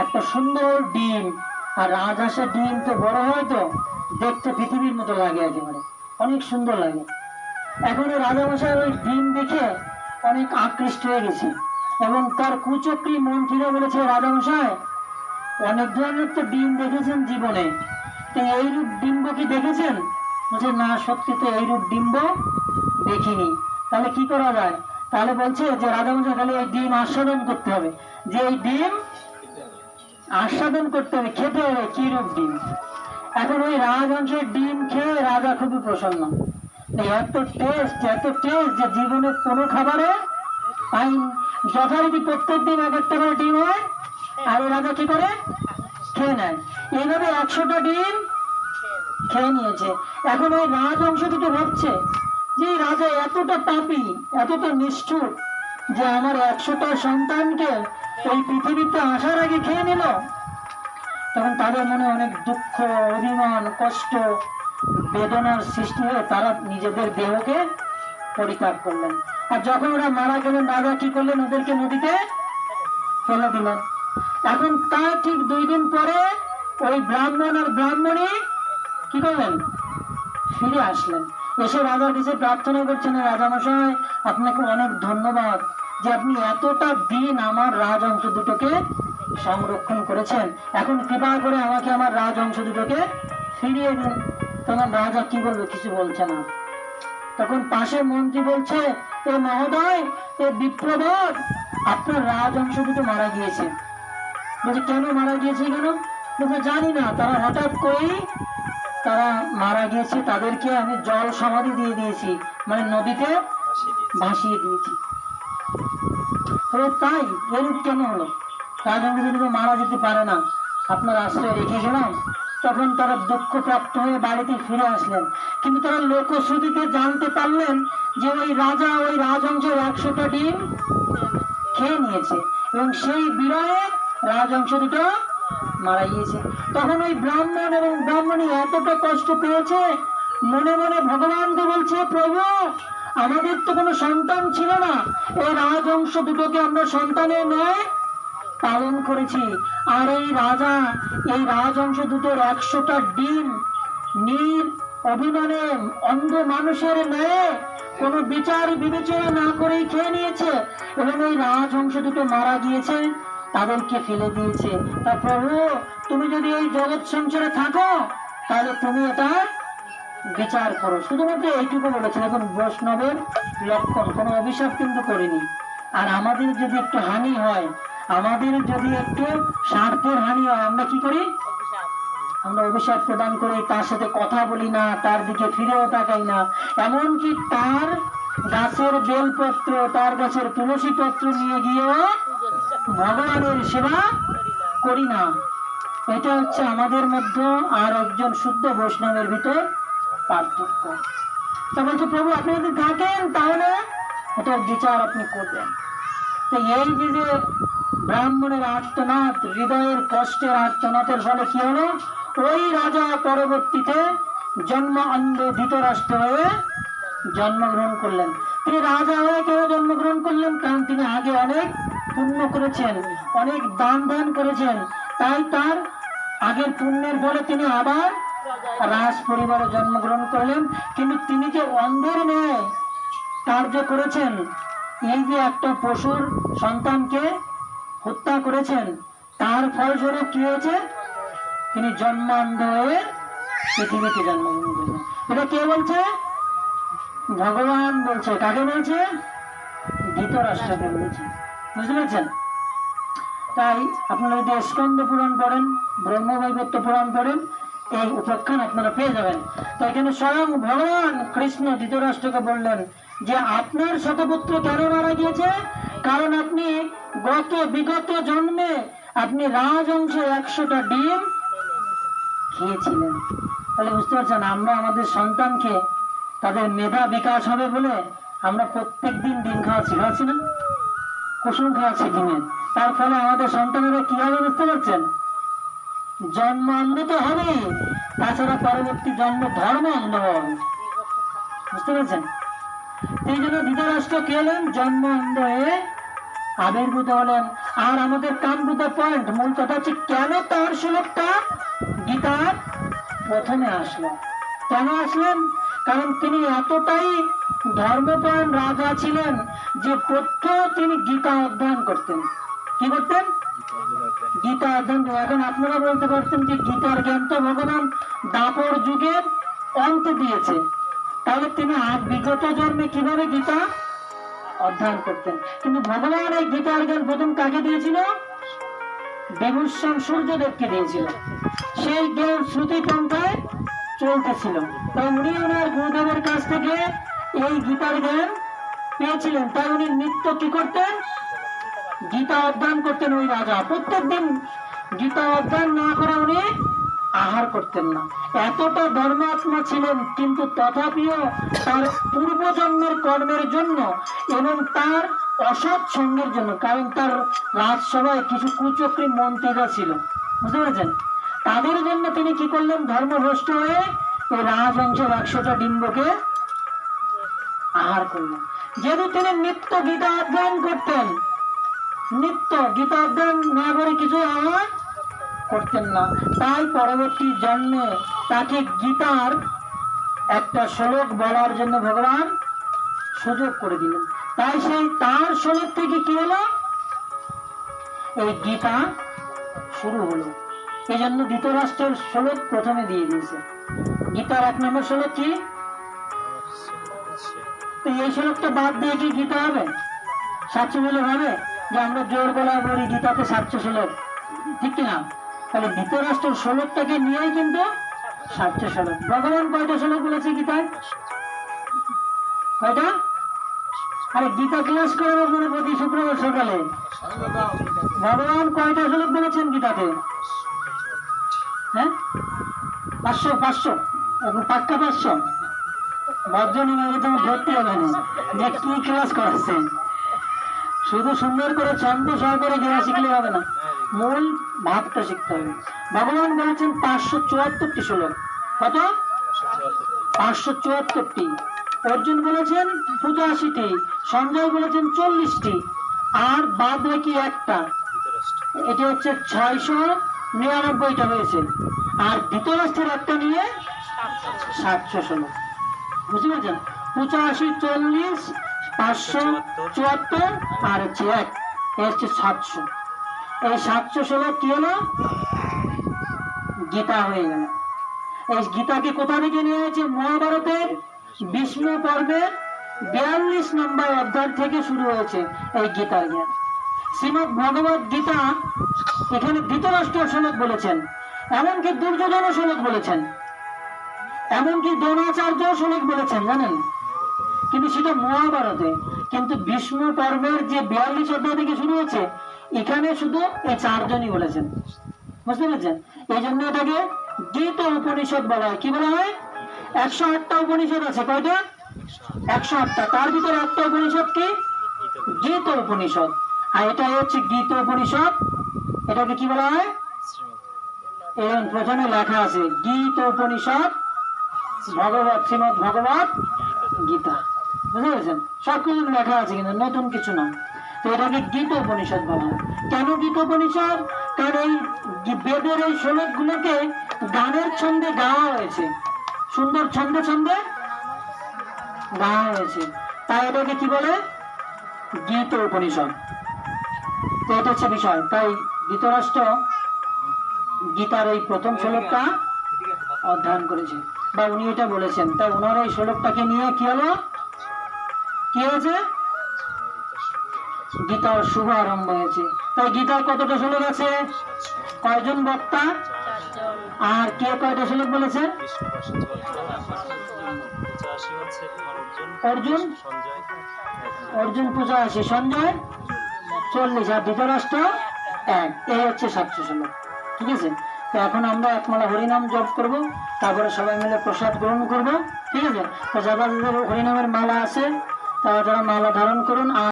একটা সুন্দর ডিম, আর রাজহাঁসের ডিম তো বড় হয় তো, দেখতে পৃথিবীর মতো লাগে একেবারে, অনেক সুন্দর লাগে। এখন রাজামশাই ওই ডিম দেখে অনেক আকৃষ্ট হয়ে গেছে, এবং তার কুচক্রি মন্ত্রীরা বলেছে, রাজামশাই, অনেক ধরনের তো ডিম দেখেছেন জীবনে, তো এইরূপ ডিম্ব কি দেখেছেন? বলছে, না, সত্যি তো এইরূপ ডিম্ব দেখিনি। তাহলে কি করা যায়? তাহলে বলছে যে, রাজামশাই, তাহলে এই ডিম আস্বাদন করতে হবে। যে এই ডিম আস্বাদন করতে হবে, খেতে হবে, কি রূপ ডিম? এখন ওই রাজহংসের ডিম খেয়ে রাজা খুবই প্রসন্ন। এত টেস্ট এত টেস্ট যে জীবনে কোনো খাবারে পাইন। যথারীতি প্রত্যেক দিন এক একটা করে ডিম হয়, আর রাজা কি করে? খেয়ে নেয়। এইভাবে একশোটা ডিম খেয়ে নিয়েছে। এখন ওই রাজবংশ দুটো ভাবছে যে রাজা এতটা পাপি, এতটা নিষ্ঠুর যে আমার একশোটা সন্তানকে এই পৃথিবীতে আসার আগে খেয়ে নিল। তখন তাদের মনে অনেক দুঃখ, অভিমান, কষ্ট, বেদনার সৃষ্টি হয়ে তারা নিজেদের দেহকে পরিত্যাগ করলেন। আর যখন ওরা মারা গেলেন, রাজা কি করলেন? ওদেরকে নদীতে ফেলে দিলেন। এখন তার ঠিক দুই দিন পরে ওই ব্রাহ্মণ আর ব্রাহ্মণী কি করলেন? ফিরে আসলেন। এসে রাজার কাছে প্রার্থনা করছেন, রাজামশাই, আপনাকে অনেক ধন্যবাদ। যে আপনি এতটা দিন আমার রাজ অংশ দুটোকে সংরক্ষণ করেছেন, এখন কৃপা করে আমাকে আমার রাজ অংশ দুটোকে ফিরিয়ে দিন। তখন রাজা কি বলবে? কিছু বলছে না। তখন পাশে মন্ত্রী বলছে, এ মহোদয়, এ বিপ্রবর আপনার রাজ অংশ দুটো মারা গিয়েছে। বলছে, কেন মারা গিয়েছে কেন বলছে, জানি না, তারা হঠাৎ করেই তারা মারা গিয়েছে, তাদেরকে আমি জল সমাধি দিয়ে দিয়েছি মানে নদীতে ভাসিয়ে দিয়েছি। তো তাই? এরূপ কেন হলো? যদি মারা যেতে পারে না, আপনার আশ্রয় রেখে গেলাম, তখন তারা দুঃখ প্রাপ্ত হয়ে বাড়িতে ফিরে আসলেন। কিন্তু তারা লোকশ্রুতিতে জানতে পারলেন যে ওই রাজা ওই রাজংশের একশোটা ডিম খেয়ে নিয়েছে, এবং সেই বিরহে রাজংশ দুটো মারা গিয়েছে। তখন ওই ব্রাহ্মণ এবং ব্রাহ্মণী এতটা কষ্ট পেয়েছে, মনে মনে ভগবানকে বলছে, প্রভু আমাদের তো কোনো সন্তান ছিল না। এই রাজংশ দুটোকে আমরা সন্তানের নয় পালন করেছি। আর এই রাজা, এই রাজংশ দুটোর একশোটা ডিম নির অভিমানে অন্ধ মানুষের ন্যায় কোনো বিচার বিবেচনা না করেই খেয়ে নিয়েছে এবং এই রাজহংস দুটো মারা গিয়েছে, তাদেরকে ফেলে দিয়েছে। তা প্রভু, তুমি যদি এই জগৎ সংসারে থাকো, তাহলে তুমি এটা বিচার করো। শুধুমাত্র এইটুকু বলেছে এখন বৈষ্ণবের লক্ষণ, কোনো অভিশাপ কিন্তু করিনি। আর আমাদের যদি একটু হানি হয়, আমাদের যদি একটু স্বার্থের হানি হয়, আমরা কি করি? আমরা অভিশাপ প্রদান করে, তার সাথে কথা বলি না, তার দিকে ফিরেও তাকাই না। এমনকি তার গাছের বেলপত্র, তার গাছের তুলসী পত্র নিয়ে গিয়েও ভগবানের সেবা করি না। এটা হচ্ছে আমাদের মধ্যে আর একজন শুদ্ধ বৈষ্ণবের ভিতর পার্থক্য তা বলছে, প্রভু, আপনি যদি থাকেন তাহলে এটা বিচার আপনি করবেন। তো এই যে ব্রাহ্মণের আর্তনাদ, হৃদয়ের কষ্টের আর্তনাদের ফলে কি হলো? ওই রাজা পরবর্তীতে জন্ম অন্ধ ধৃতরাষ্ট্র হয়ে জন্মগ্রহণ করলেন। তিনি রাজা হয়ে কেন জন্মগ্রহণ করলেন? কারণ তিনি আগে অনেক পুণ্য করেছেন, অনেক দান দান করেছেন। তাই তার আগের পুণ্যের ফলে তিনি আবার রাজ পরিবারে জন্মগ্রহণ করলেন। কিন্তু তিনি যে অন্ধের ন্যায় কার্য করেছেন, এই যে একটা পশুর সন্তানকে হত্যা করেছেন, তার ফলস্বরূপ কি হয়েছে? তিনি জন্মান্ধ হয়ে পৃথিবীতে জন্মগ্রহণ করেছেন এটা কে বলছে? ভগবান বলছে। কাকে বলছে? ধৃতরাষ্ট্রকে বলছে। বুঝতে পারছেন? তাই আপনারা যদি স্কন্দ পুরাণ পড়েন ব্রহ্মবৈবত্য পুরাণ পড়েন এই উপাখ্যান আপনারা পেয়ে যাবেন। তো এখানে স্বয়ং ভগবান কৃষ্ণ ধৃতরাষ্ট্রকে বললেন যে আপনার শতপুত্র কেন মারা গিয়েছে? কারণ আপনি গত বিগত জন্মে আপনি রাজংশের একশোটা ডিম খেয়েছিলেন। তাহলে বুঝতে পারছেন, আমরা আমাদের সন্তানকে তাদের মেধা বিকাশ হবে বলে আমরা প্রত্যেক দিন ডিম খাওয়াচ্ছি খাওয়াচ্ছি না? কুসুম খাওয়াচ্ছি ডিমের তার ফলে আমাদের সন্তানেরা কি হবে বুঝতে পারছেন? জন্ম অন্ধ তো হবে, তাছাড়া পরবর্তী জন্ম ধর্ম অন্ধ হবে। বুঝতে পেরেছেন? এই জন্য ধৃতরাষ্ট্র কে এলেন জন্ম অন্ধ হয়ে আবির্ভূত হলেন। আর আমাদের কামভূত পয়েন্ট, মূল কথা হচ্ছে কেন তার শ্লোকটা গীতার প্রথমে আসলো? কেন আসলেন? কারণ তিনি এতটাই ধর্মপরায়ণ রাজা ছিলেন যে প্রত্যহ তিনি গীতা অধ্যয়ন করতেন। কি করতেন? গীতা করতেন। এখন আপনারা বলতে পারতেন যে গীতার জ্ঞান তো ভগবান দাপর যুগের অন্তে দিয়েছে। তাহলে তিনি আজ বিগত জন্মে কীভাবে গীতা অধ্যয়ন করতেন? কিন্তু ভগবান এই গীতার জ্ঞান প্রথম কাকে দিয়েছিল? বেগুসম সূর্যদেবকে দিয়েছিল। সেই জ্ঞান শ্রুতি পন্থায় চলতেছিল। তাই উনি ওনার গুরুদেবের কাছ থেকে এই গীতার জ্ঞান পেয়েছিলেন। তাই উনি নিত্য কি করতেন? গীতা অধ্যয়ন করতেন ওই রাজা। প্রত্যেক দিন গীতা অধ্যয়ন না করে উনি আহার করতেন না। এতটা ধর্মাত্মা ছিলেন, কিন্তু তথাপিও তার পূর্বজন্মের কর্মের জন্য এবং তার অসৎ সঙ্গের জন্য, কারণ তার রাজসভায় কিছু কুচক্রী মন্ত্রীরা ছিল। বুঝতে পেরেছেন? তাদের জন্য তিনি কি করলেন? ধর্মভ্রষ্ট হয়ে ওই রাজবংশের একশোটা ডিম্বকে আহার করলেন। যেহেতু তিনি নিত্য গীতা অধ্যয়ন করতেন নিত্য, গীতা অধ্যয়ন না করে কিছু আহার করতেন না। তাই পরবর্তী জন্মে তাকে গীতার একটা শ্লোক বলার জন্য ভগবান সুযোগ করে দিলেন। তাই সেই তার শ্লোক থেকে কি হলো? এই গীতা শুরু হলো। এই জন্য ধৃতরাষ্ট্রের শ্লোক প্রথমে দিয়ে দিয়েছে। গীতার এক নম্বর শ্লোক কি? এই শ্লোকটা বাদ দিয়ে কি গীতা হবে? সাতশো বলে হবে? যে আমরা জোর গলায় বলি গীতাতে সাতশো শ্লোক ঠিক কিনা? তাহলে ধৃতরাষ্ট্রের শ্লোকটাকে নিয়েই কিন্তু সাতশো শ্লোক ভগবান কয়টা শ্লোক বলেছে গীতায়? কয়টা? আরে গীতা ক্লাস করে মানে প্রতি শুক্রবার সকালে। ভগবান কয়টা শ্লোক বলেছেন গীতাতে? হ্যাঁ? পাঁচশো পাঁচশো। পাক্কা পাঁচশো। তো ধরতে হবে না। যে কি ক্লাস করাচ্ছেন শুধু সুন্দর করে ছন্দ সহকারে গেয়া শিখলে হবে না। মূল ভাবটা শিখতে হবে। ভগবান বলেছেন পাঁচশো চুয়াত্তরটি শ্লোক। কত? পাঁচশো চুয়াত্তরটি। অর্জুন বলেছেন পঁচাশিটি। সঞ্জয় বলেছেন চল্লিশটি। আর বাদ বাকি একটা। এটি হচ্ছে ছয়শো নিরানব্বইটা হয়েছে। আর ধৃতরাষ্ট্রের একটা নিয়ে সাতশো ষোলো। বুঝতে পারছেন? পঁচাশি, চল্লিশ পাঁচশো চুয়াত্তর আর হচ্ছে সাতশো। এই সাতশো ষোলো কি হলো? গীতা হয়ে গেল। এই গীতাকে কোথা থেকে নিয়ে হয়েছে? মহাভারতের বিষ্ণু পর্বের বিয়াল্লিশ নম্বর অধ্যায় থেকে শুরু হয়েছে এই গীতার জ্ঞান। ভগবত গীতা এখানে ধৃতরাষ্ট্র শ্লোক বলেছেন, এমনকি দুর্যোধন শ্লোক বলেছেন, এমনকি দ্রোণাচার্য শ্লোক বলেছেন, জানেন? কিন্তু সেটা মহাভারতে। কিন্তু বিষ্ণু পর্বের যে বিয়াল্লিশ অধ্যায় থেকে শুরু হচ্ছে এখানে শুধু এই চারজনই বলেছেন। বুঝতে পেরেছেন? এই জন্য এটাকে গীত উপনিষদ বলা হয়। কি বলা হয়? একশো আটটা উপনিষদ আছে, কয়টা? একশো আটটা। তার ভিতরে একটা উপনিষদ কি? গীত উপনিষদ। আর এটা হচ্ছে গীত উপনিষদ। এটাকে কি বলা হয়? এবং প্রথমে লেখা আছে, গীত উপনিষদ, ভগবত, শ্রীমদ ভগবত গীতা। বুঝতে পেরেছেন সব কিছু লেখা আছে কিন্তু নতুন কিছু না। তো এটাকে গীত উপনিষদ বলা হয়। কেন গীত উপনিষদ কারণ এই বেদের এই শ্লোক গুলোকে গানের ছন্দে গাওয়া হয়েছে। সুন্দর ছন্দে ছন্দে গাওয়া হয়েছে। তাই এটাকে কি বলে? গীত উপনিষদ তো এটা হচ্ছে বিষয়। তাই ধৃতরাষ্ট্র গীতার এই প্রথম শ্লোকটা অধ্যয়ন করেছে। বা উনি এটা বলেছেন। তাই ওনার এই শ্লোকটাকে নিয়ে কি হলো? গীতার শুভ আরম্ভ হয়েছে। তাই গীতার কতটা শ্লোক আছে? কয়জন বক্তা? আর কে কয়টা অর্জুন? অর্জুন পূজা আছে, সঞ্জয়? চল্লিশ। আর ধৃতরাষ্ট্র এক। এই হচ্ছে সাতশো শ্লোক ঠিক আছে? তো এখন আমরা একমালা হরিনাম জপ করব। তারপরে সবাই মিলে প্রসাদ গ্রহণ করব। ঠিক আছে? তো হরিনামের মালা আছে তারা তারা মালা ধারণ করুন